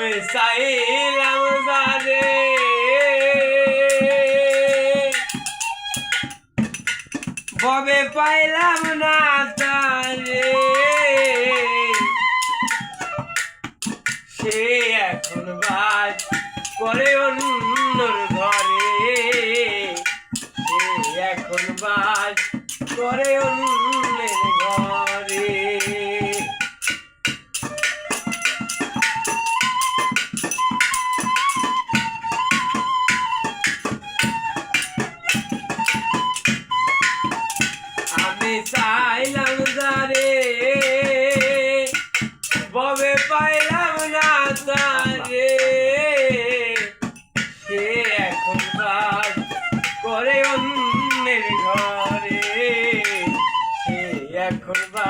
আমি চাইলাম জানে ববে পাইলাম না তারে। সে এখন বাস করে অন্যর ঘরে। সে এখন বাস করে অন্যের চাইলাম যারে ববে পাইলাম না তারে। সে এখন কাজ করে অন্যের ঘরে, সে এখন বাস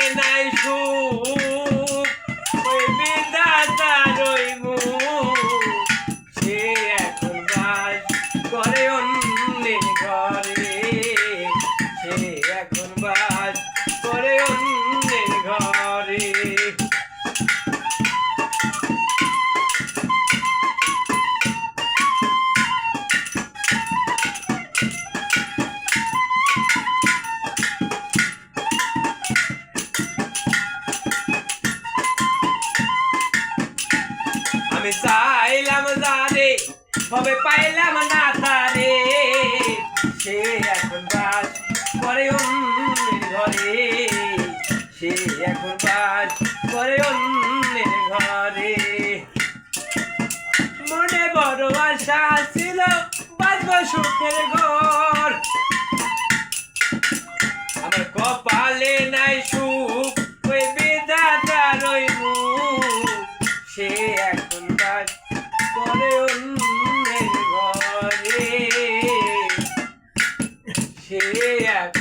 আমি চাইলাম যারে তবে পাইলাম না তারে। সে এখন বাস করে অন্যের ঘরে, সে এখন বাস করে অন্যের ঘরে। মনে বড় আশা ছিল বাজব সুখের ঘর। আমার কপালে নাই সুখ অন্যের ঘরে সে এখন